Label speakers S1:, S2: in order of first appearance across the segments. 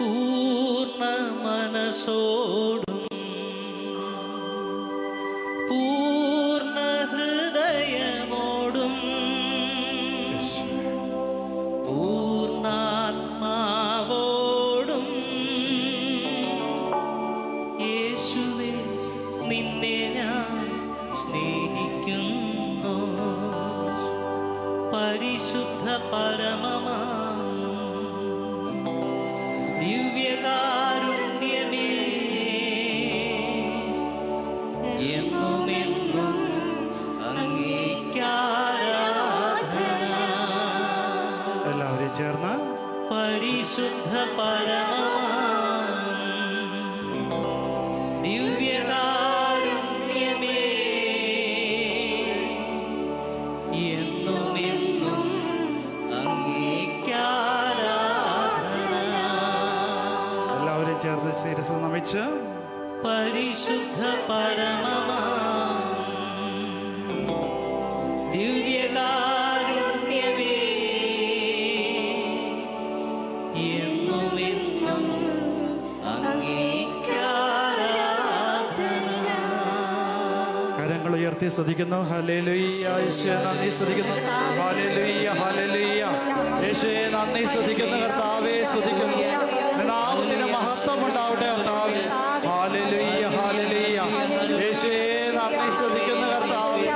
S1: പൂർണ മനസ്സോട് ദിവ്യകാരുണ്യമേ എന്നുമെന്നും അങ്ങേക്കാരാധന
S2: എല്ലാവരും ചേർന്ന് ശിരസ് നമിച്ച്
S1: പരിശുദ്ധ പരമമാം
S2: സ്തുതിക്കുന്നു ഹല്ലേലൂയ യേശുവേ നന്ദി സ്തുതിക്കുന്നു. ഹല്ലേലൂയ ഹല്ലേലൂയ. യേശുവേ നന്ദി സ്തുതിക്കുന്നു കർത്താവേ സ്തുതിക്കുന്നു. നാമത്തിന് മഹത്വം ഉണ്ടാവട്ടെ കർത്താവേ. ഹല്ലേലൂയ ഹല്ലേലൂയ. യേശുവേ നന്ദി സ്തുതിക്കുന്നു കർത്താവേ.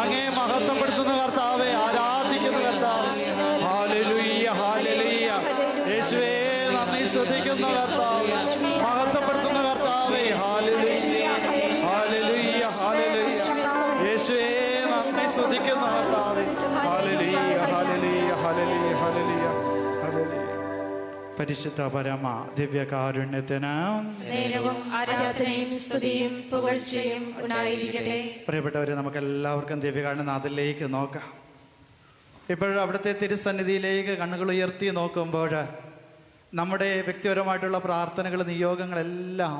S2: അങ്ങേ മഹത്വപ്പെടുത്തുന്ന കർത്താവേ. ആരാധിക്കുന്ന കർത്താവേ. ഹല്ലേലൂയ ഹല്ലേലൂയ. യേശുവേ നന്ദി സ്തുതിക്കുന്നു കർത്താവേ. മഹത്വപ്പെടുത്തുന്ന പരിശുദ്ധ പരമ ദിവ്യകാരുണ്യത്തിന് പ്രിയപ്പെട്ടവരെ നമുക്ക് എല്ലാവർക്കും ദിവ്യകാരുണ്യനാഥിലേക്ക് നോക്കാം. ഇപ്പോഴും അവിടുത്തെ തിരുസന്നിധിയിലേക്ക് കണ്ണുകൾ ഉയർത്തി നോക്കുമ്പോൾ നമ്മുടെ വ്യക്തിപരമായിട്ടുള്ള പ്രാർത്ഥനകൾ നിയോഗങ്ങളെല്ലാം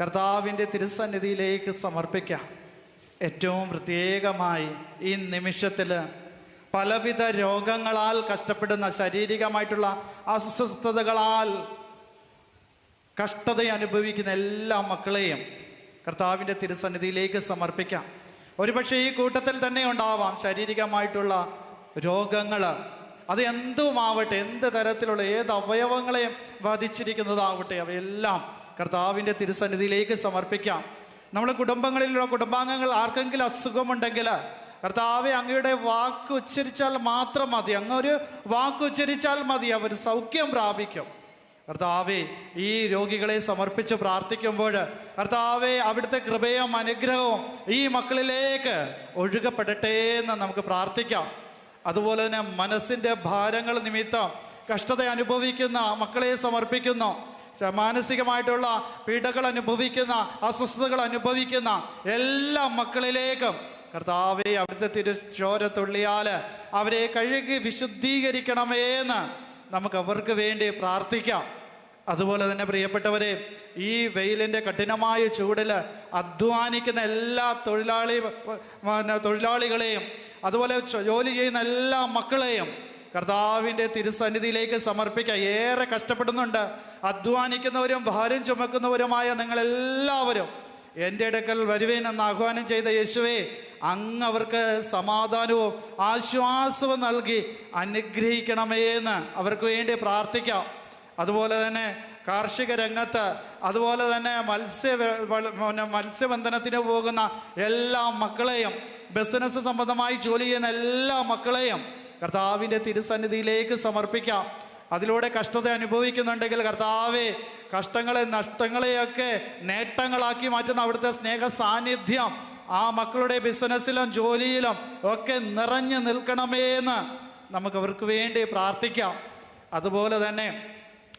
S2: കർത്താവിന്റെ തിരുസന്നിധിയിലേക്ക് സമർപ്പിക്കാം. ഏറ്റവും പ്രത്യേകമായി ഈ നിമിഷത്തിൽ പലവിധ രോഗങ്ങളാൽ കഷ്ടപ്പെടുന്ന ശാരീരികമായിട്ടുള്ള അസ്വസ്ഥതകളാൽ കഷ്ടത അനുഭവിക്കുന്ന എല്ലാ മക്കളെയും കർത്താവിന്റെ തിരുസന്നിധിയിലേക്ക് സമർപ്പിക്കാം. ഒരുപക്ഷെ ഈ കൂട്ടത്തിൽ തന്നെ ഉണ്ടാവാം ശാരീരികമായിട്ടുള്ള രോഗങ്ങൾ. അത് എന്തുമാവട്ടെ എന്ത് തരത്തിലുള്ള ഏത് അവയവങ്ങളെയും ബാധിച്ചിരിക്കുന്നതാവട്ടെ അവയെല്ലാം കർത്താവിന്റെ തിരുസന്നിധിയിലേക്ക് സമർപ്പിക്കാം. നമ്മുടെ കുടുംബങ്ങളിലുള്ള കുടുംബാംഗങ്ങൾ ആർക്കെങ്കിലും അസുഖമുണ്ടെങ്കിൽ കർത്താവെ അങ്ങയുടെ വാക്ക് ഉച്ചരിച്ചാൽ മാത്രം മതി. അങ്ങ് ഒരു വാക്ക് ഉച്ചരിച്ചാൽ മതി. അവർ സൗഖ്യം പ്രാപിക്കും. കർത്താവെ ഈ രോഗികളെ സമർപ്പിച്ച് പ്രാർത്ഥിക്കുമ്പോൾ കർത്താവെ അവിടുത്തെ കൃപയും അനുഗ്രഹവും ഈ മക്കളിലേക്ക് ഒഴുകപ്പെടട്ടെ എന്ന് നമുക്ക് പ്രാർത്ഥിക്കാം. അതുപോലെ തന്നെ മനസ്സിന്റെ ഭാരങ്ങൾ നിമിത്തം കഷ്ടത അനുഭവിക്കുന്ന മക്കളെ സമർപ്പിക്കുന്നു. മാനസികമായിട്ടുള്ള പീഡകൾ അനുഭവിക്കുന്ന അസ്വസ്ഥതകൾ അനുഭവിക്കുന്ന എല്ലാ മക്കളിലേക്കും കർത്താവെ അവിടുത്തെ തിരുശോര തുള്ളിയാൽ അവരെ കഴുകി വിശുദ്ധീകരിക്കണമേ എന്ന് നമുക്ക് അവർക്ക് വേണ്ടി പ്രാർത്ഥിക്കാം. അതുപോലെ തന്നെ പ്രിയപ്പെട്ടവരെ ഈ വെയിലിന്റെ കഠിനമായ ചൂടിൽ അധ്വാനിക്കുന്ന എല്ലാ തൊഴിലാളി തൊഴിലാളികളെയും അതുപോലെ ജോലി ചെയ്യുന്ന എല്ലാ മക്കളെയും കർത്താവിന്റെ തിരുസന്നിധിയിലേക്ക് സമർപ്പിക്കുക ഏറെ കഷ്ടപ്പെടുന്നുണ്ട്. അധ്വാനിക്കുന്നവരും ഭാരം ചുമക്കുന്നവരുമായ നിങ്ങളെല്ലാവരും എന്റെ അടുക്കൽ വരുവേൻ എന്ന് ആഹ്വാനം ചെയ്ത യേശുവേ അങ്ങ് അവർക്ക് സമാധാനവും ആശ്വാസവും നൽകി അനുഗ്രഹിക്കണമേ എന്ന് അവർക്ക് വേണ്ടി പ്രാർത്ഥിക്കാം. അതുപോലെ തന്നെ കാർഷിക രംഗത്ത് അതുപോലെ തന്നെ മത്സ്യ മത്സ്യബന്ധനത്തിന് പോകുന്ന എല്ലാ മക്കളെയും ബിസിനസ് സംബന്ധമായി ജോലി ചെയ്യുന്ന എല്ലാ മക്കളെയും കർത്താവിന്റെ തിരുസന്നിധിയിലേക്ക് സമർപ്പിക്കാം. അതിലൂടെ കഷ്ടത അനുഭവിക്കുന്നുണ്ടെങ്കിൽ കർത്താവെ കഷ്ടങ്ങളെ നഷ്ടങ്ങളെയൊക്കെ നേട്ടങ്ങളാക്കി മാറ്റുന്ന അവിടുത്തെ സ്നേഹ സാന്നിധ്യം ആ മക്കളുടെ ബിസിനസ്സിലും ജോലിയിലും ഒക്കെ നിറഞ്ഞു നിൽക്കണമേ എന്ന് നമുക്ക് അവർക്ക് വേണ്ടി പ്രാർത്ഥിക്കാം. അതുപോലെ തന്നെ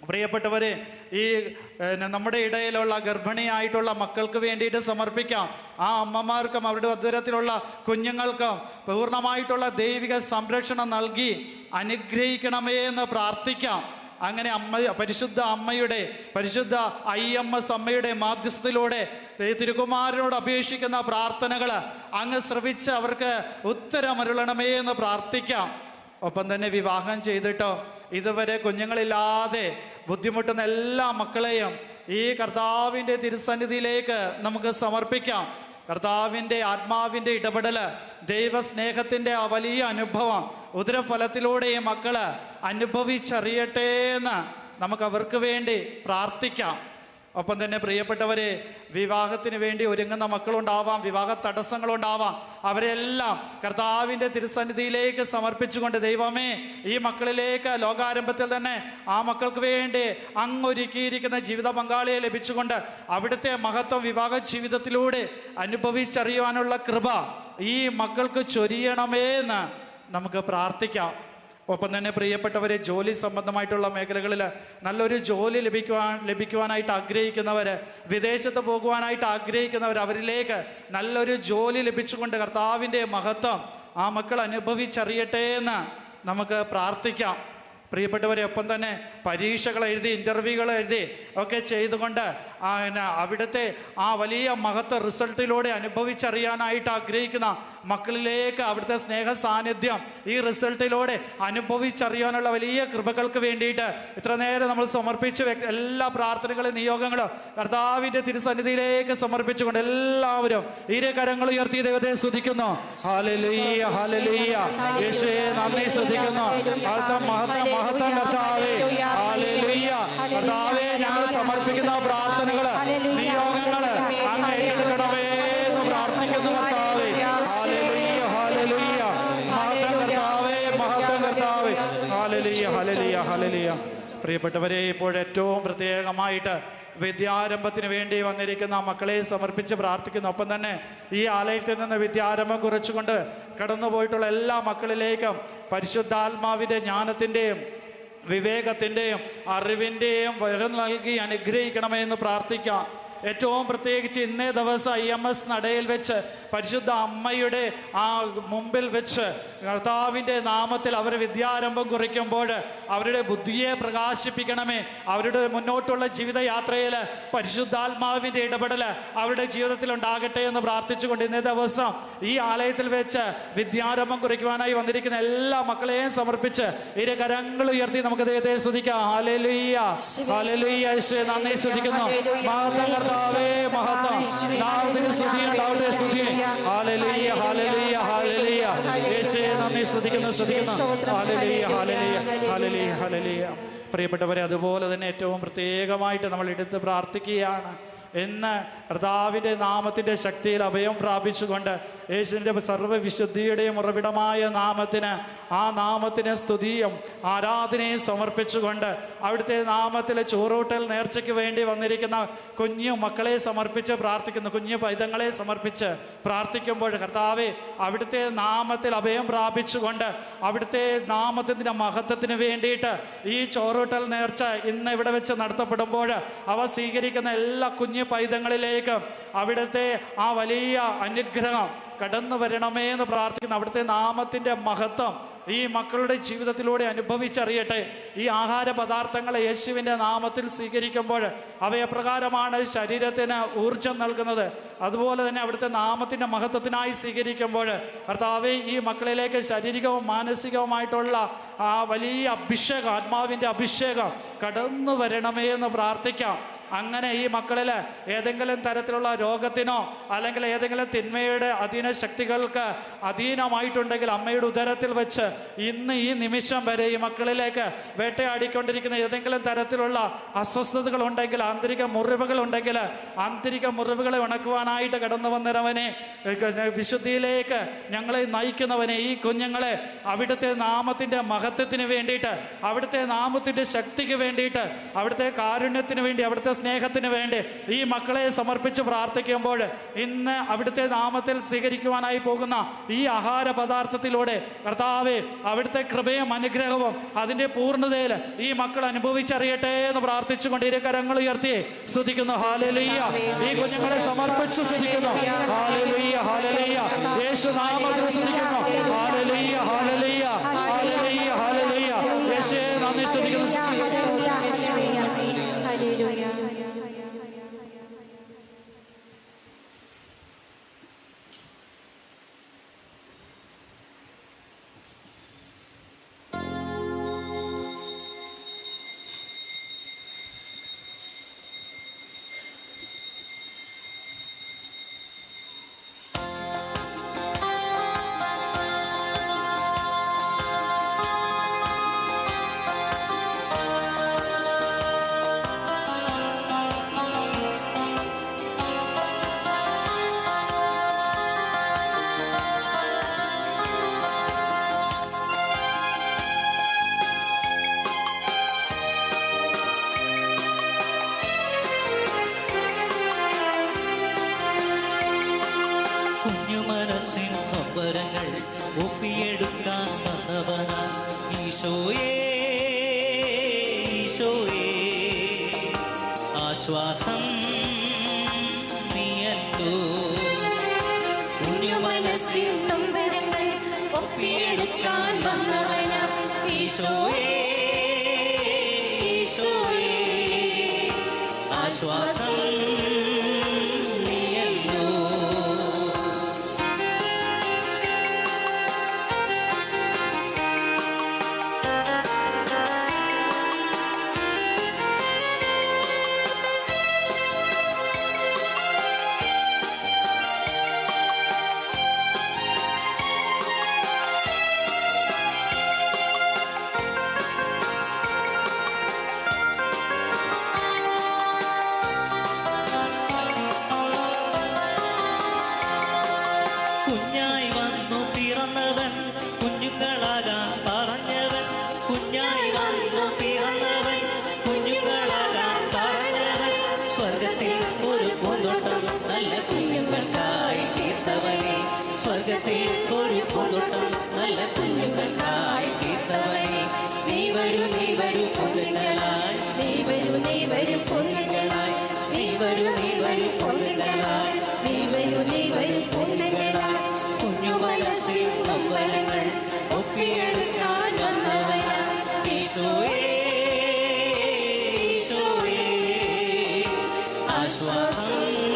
S2: പ്രിയപ്പെട്ടവരെ ഈ നമ്മുടെ ഇടയിലുള്ള ഗർഭിണിയായിട്ടുള്ള മക്കൾക്ക് വേണ്ടിയിട്ട് സമർപ്പിക്കാം. ആ അമ്മമാർക്കും അവരുടെ ഉദരത്തിലുള്ള കുഞ്ഞുങ്ങൾക്കും പൂർണമായിട്ടുള്ള ദൈവിക സംരക്ഷണം നൽകി അനുഗ്രഹിക്കണമേ എന്ന് പ്രാർത്ഥിക്കാം. അങ്ങനെ അമ്മ പരിശുദ്ധ അമ്മയുടെ പരിശുദ്ധ ഐ എം എസ് അമ്മയുടെ മാധ്യസ്ഥത്തിലൂടെ തിരുകുമാരനോട് അപേക്ഷിക്കുന്ന പ്രാർത്ഥനകൾ അങ്ങ് ശ്രവിച്ച് അവർക്ക് ഉത്തരമരുളണമേ എന്ന് പ്രാർത്ഥിക്കാം. ഒപ്പം തന്നെ വിവാഹം ചെയ്തിട്ടോ ഇതുവരെ കുഞ്ഞുങ്ങളില്ലാതെ ബുദ്ധിമുട്ടുന്ന എല്ലാ മക്കളെയും ഈ കർത്താവിന്റെ തിരുസന്നിധിയിലേക്ക് നമുക്ക് സമർപ്പിക്കാം. കർത്താവിന്റെ ആത്മാവിന്റെ ഇടപെടൽ ദൈവസ്നേഹത്തിന്റെ ആ വലിയ അനുഭവം ഉദരഫലത്തിലൂടെ ഈ മക്കൾ അനുഭവിച്ചറിയട്ടെ എന്ന് നമുക്ക് അവർക്ക് വേണ്ടി പ്രാർത്ഥിക്കാം. ഒപ്പം തന്നെ പ്രിയപ്പെട്ടവരെ വിവാഹത്തിന് വേണ്ടി ഒരുങ്ങുന്ന മക്കളുണ്ടാവാം വിവാഹ തടസ്സങ്ങളുണ്ടാവാം അവരെല്ലാം കർത്താവിന്റെ തിരുസന്നിധിയിലേക്ക് സമർപ്പിച്ചുകൊണ്ട് ദൈവമേ ഈ മക്കളിലേക്ക് ലോകാരംഭത്തിൽ തന്നെ ആ മക്കൾക്ക് വേണ്ടി അങ്ങൊരുക്കിയിരിക്കുന്ന ജീവിത പങ്കാളിയെ ലഭിച്ചുകൊണ്ട് അവിടുത്തെ മഹത്വം വിവാഹ ജീവിതത്തിലൂടെ അനുഭവിച്ചറിയുവാനുള്ള കൃപ ഈ മക്കൾക്ക് ചൊരിയണമേ എന്ന് നമുക്ക് പ്രാർത്ഥിക്കാം. ഒപ്പം തന്നെ പ്രിയപ്പെട്ടവരെ ജോലി സംബന്ധമായിട്ടുള്ള മേഖലകളിൽ നല്ലൊരു ജോലി ലഭിക്കുവാൻ ലഭിക്കുവാനായിട്ട് ആഗ്രഹിക്കുന്നവർ വിദേശത്ത് പോകുവാനായിട്ട് ആഗ്രഹിക്കുന്നവർ അവരിലേക്ക് നല്ലൊരു ജോലി ലഭിച്ചുകൊണ്ട് കർത്താവിന്റെ മഹത്വം ആ മക്കൾ അനുഭവിച്ചറിയട്ടെ എന്ന് നമുക്ക് പ്രാർത്ഥിക്കാം. പ്രിയപ്പെട്ടവരെ ഒപ്പം തന്നെ പരീക്ഷകൾ എഴുതി ഇന്റർവ്യൂകൾ എഴുതി ഒക്കെ ചെയ്തുകൊണ്ട് അവിടുത്തെ ആ വലിയ മഹത്വ റിസൾട്ടിലൂടെ അനുഭവിച്ചറിയാനായിട്ട് ആഗ്രഹിക്കുന്ന മക്കളിലേക്ക് അവിടുത്തെ സ്നേഹ സാന്നിധ്യം ഈ റിസൾട്ടിലൂടെ അനുഭവിച്ചറിയാനുള്ള വലിയ കൃപകൾക്ക് വേണ്ടിയിട്ട് ഇത്ര നേരം നമ്മൾ സമർപ്പിച്ച് എല്ലാ പ്രാർത്ഥനകളും നിയോഗങ്ങളും കർത്താവിന്റെ തിരുസന്നിധിയിലേക്ക് സമർപ്പിച്ചുകൊണ്ട് എല്ലാവരും ഇരു കരങ്ങൾ ഉയർത്തി ദൈവത്തെ സ്തുതിക്കുന്നു. ഹാലലുയ്യ ഹാലലുയ്യ യേശുവേ നന്ദി സ്തുതിക്കുന്നു. മഹത്വ മഹത്വ കർത്താവേ. കർത്താവേ ഞങ്ങൾ സമർപ്പിക്കുന്ന പ്രാർത്ഥനകൾ നിയോഗങ്ങൾ അങ്ങ് ഏറ്റെടുക്കണമേ എന്ന് പ്രാർത്ഥിക്കുന്നു കർത്താവേ. ഹാലലുയ്യ ഹാലലുയ്യ മഹത്വം കർത്താവേ മഹത്വം കർത്താവേ. ഹാലലുയ്യ ഹാലലുയ്യ ഹാലലുയ്യ പ്രിയപ്പെട്ടവരെ ഇപ്പോൾ ഏറ്റവും പ്രത്യേകമായിട്ട് വിദ്യാരംഭത്തിന് വേണ്ടി വന്നിരിക്കുന്ന മക്കളെ സമർപ്പിച്ച് പ്രാർത്ഥിക്കുന്നു. ഒപ്പം തന്നെ ഈ ആലയത്തിൽ നിന്ന് വിദ്യാരംഭം കുറിച്ചുകൊണ്ട് കടന്നുപോയിട്ടുള്ള എല്ലാ മക്കളിലേക്കും പരിശുദ്ധാത്മാവിന്റെ ജ്ഞാനത്തിന്റെയും വിവേകത്തിന്റെയും അറിവിന്റെയും വരം നൽകി അനുഗ്രഹിക്കണമേ എന്ന് പ്രാർത്ഥിക്കാം. ഏറ്റവും പ്രത്യേകിച്ച് ഇന്നേ ദിവസം ഐ എം എസ് നടയിൽ വെച്ച് പരിശുദ്ധ അമ്മയുടെ ആ മുമ്പിൽ വെച്ച് കർത്താവിന്റെ നാമത്തിൽ അവർ വിദ്യാരംഭം കുറിക്കുമ്പോൾ അവരുടെ ബുദ്ധിയെ പ്രകാശിപ്പിക്കണമേ. അവരുടെ മുന്നോട്ടുള്ള ജീവിതയാത്രയിൽ പരിശുദ്ധാത്മാവിന്റെ ഇടപെടൽ അവരുടെ ജീവിതത്തിൽ ഉണ്ടാകട്ടെ എന്ന് പ്രാർത്ഥിച്ചുകൊണ്ട് ഇന്നേ ദിവസം ഈ ആലയത്തിൽ വെച്ച് വിദ്യാരംഭം കുറിക്കുവാനായി വന്നിരിക്കുന്ന എല്ലാ മക്കളെയും സമർപ്പിച്ച് ഇരു കരങ്ങൾ ഉയർത്തി നമുക്ക് ദൈവത്തെ ശ്രദ്ധിക്കാം ഹാലലുയ്യ ഹാലലുയ്യ നന്ദി ശ്രദ്ധിക്കുന്നു മഹത്വം കർത്താവേ മഹത്വം. നാമത്തിന് സ്തുതി ഉണ്ടാവട്ടെ സ്തുതി ഹാലലിയ ഹാലലിയ ഹാലലിയ. യേശുവേ നന്ദി സ്തുതിക്കുന്നു സ്തുതിക്കുന്നു. ഹാലലിയ ഹാലലിയ ഹാലലിയ ഹാലലിയ. പ്രിയപ്പെട്ടവരെ അതുപോലെ തന്നെ ഏറ്റവും പ്രത്യേകമായിട്ട് നമ്മൾ എടുത്ത് പ്രാർത്ഥിക്കുകയാണ്. എന്ന് കർത്താവിന്റെ നാമത്തിന്റെ ശക്തിയിൽ അഭയം പ്രാപിച്ചുകൊണ്ട് യേശുവിന്റെ സർവവിശുദ്ധിയുടെയും ഉറവിടമായ നാമത്തിന് ആ നാമത്തിന് സ്തുതിയും ആരാധനയും സമർപ്പിച്ചുകൊണ്ട് അവിടുത്തെ നാമത്തിലെ ചോറൂട്ടൽ നേർച്ചയ്ക്ക് വേണ്ടി വന്നിരിക്കുന്ന കുഞ്ഞു മക്കളെ സമർപ്പിച്ച് പ്രാർത്ഥിക്കുന്നു. കുഞ്ഞു പൈതങ്ങളെ സമർപ്പിച്ച് പ്രാർത്ഥിക്കുമ്പോൾ കർത്താവെ അവിടുത്തെ നാമത്തിൽ അഭയം പ്രാപിച്ചുകൊണ്ട് അവിടുത്തെ നാമത്തിന്റെ മഹത്വത്തിന് വേണ്ടിയിട്ട് ഈ ചോറൂട്ടൽ നേർച്ച ഇന്ന് ഇവിടെ വെച്ച് നടത്തപ്പെടുമ്പോൾ അവ സ്വീകരിക്കുന്ന എല്ലാ കുഞ്ഞു പൈതങ്ങളിലേക്ക് അവിടുത്തെ ആ വലിയ അനുഗ്രഹം കടന്നു വരണമേ എന്ന് പ്രാർത്ഥിക്കുന്നു അവിടുത്തെ നാമത്തിന്റെ മഹത്വം ഈ മക്കളുടെ ജീവിതത്തിലൂടെ അനുഭവിച്ചറിയട്ടെ. ഈ ആഹാര പദാർത്ഥങ്ങൾ യേശുവിന്റെ നാമത്തിൽ സ്വീകരിക്കുമ്പോൾ അവയപ്രകാരമാണ് ശരീരത്തിന് ഊർജം നൽകുന്നത്. അതുപോലെ തന്നെ അവിടുത്തെ നാമത്തിന്റെ മഹത്വത്തിനായി സ്വീകരിക്കുമ്പോൾ കർത്താവ് ഈ മക്കളിലേക്ക് ശാരീരികവും മാനസികവുമായിട്ടുള്ള ആ വലിയ അഭിഷേകം ആത്മാവിന്റെ അഭിഷേകം കടന്നു വരണമേ എന്ന് പ്രാർത്ഥിക്കാം. അങ്ങനെ ഈ മക്കളിൽ ഏതെങ്കിലും തരത്തിലുള്ള രോഗത്തിനോ അല്ലെങ്കിൽ ഏതെങ്കിലും തിന്മയുടെ അധീന ശക്തികൾക്ക് അധീനമായിട്ടുണ്ടെങ്കിൽ അമ്മയുടെ ഉദരത്തിൽ വെച്ച് ഇന്ന് ഈ നിമിഷം വരെ ഈ മക്കളിലേക്ക് വേട്ടയാടിക്കൊണ്ടിരിക്കുന്ന ഏതെങ്കിലും തരത്തിലുള്ള അസ്വസ്ഥതകൾ ഉണ്ടെങ്കിൽ ആന്തരിക മുറിവുകൾ ഉണ്ടെങ്കിൽ ആന്തരിക മുറിവുകളെ ഉണക്കുവാനായിട്ട് കടന്നു വന്നവനെ വിശുദ്ധിയിലേക്ക് ഞങ്ങളെ നയിക്കുന്നവനെ ഈ കുഞ്ഞുങ്ങളെ അവിടുത്തെ നാമത്തിന്റെ മഹത്വത്തിന് വേണ്ടിയിട്ട് അവിടുത്തെ നാമത്തിന്റെ ശക്തിക്ക് വേണ്ടിയിട്ട് അവിടുത്തെ കാരുണ്യത്തിന് വേണ്ടി അവിടുത്തെ സ്നേഹത്തിന് വേണ്ടി ഈ മക്കളെ സമർപ്പിച്ച് പ്രാർത്ഥിക്കുമ്പോൾ ഇന്ന് അവിടുത്തെ നാമത്തിൽ സ്വീകരിക്കുവാനായി പോകുന്ന ഈ ആഹാര പദാർത്ഥത്തിലൂടെ കർത്താവെ അവിടുത്തെ കൃപയും അനുഗ്രഹവും അതിന്റെ പൂർണതയിൽ ഈ മക്കൾ അനുഭവിച്ചറിയട്ടെ എന്ന് പ്രാർത്ഥിച്ചുകൊണ്ട് ഇരു കരങ്ങൾ ഉയർത്തി സ്തുതിക്കുന്നു. ഹാലലീയ ഈ കുഞ്ഞുങ്ങളെ സമർപ്പിച്ച് സ്തുതിക്കുന്നു. ഹാലലീയ ഹാലലീയ യേശു നാമത്തിൽ സ്തുതിക്കുന്നു.
S3: ഈശോയേ ഈശോയേ ആശ്വാസം നീയല്ലോ.
S1: പുണ്യമനസ്സിൽ നൊമ്പരങ്ങൾ ഒപ്പിയെടുക്കാൻ വന്നവന ഈശോയേ ഈശോയേ.
S3: ആശ്വാസം
S1: Ashwasam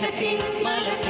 S1: தெய்வத்தின் மலர்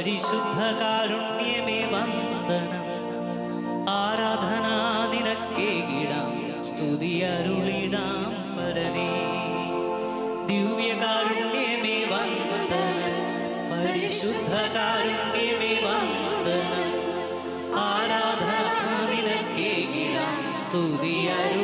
S1: പരിശുദ്ധകാരുണ്യമേ വന്ദനം ആരാധനാ നിനക്കേകിടാം സ്തുതി അരുളിടാം പരനേ ദിവ്യകാരുണ്യമേ വന്ദനം പരിശുദ്ധകാരുണ്യമേ വന്ദനം ആരാധനാ നിനക്കേകിടാം സ്തുതി അരുളിടാം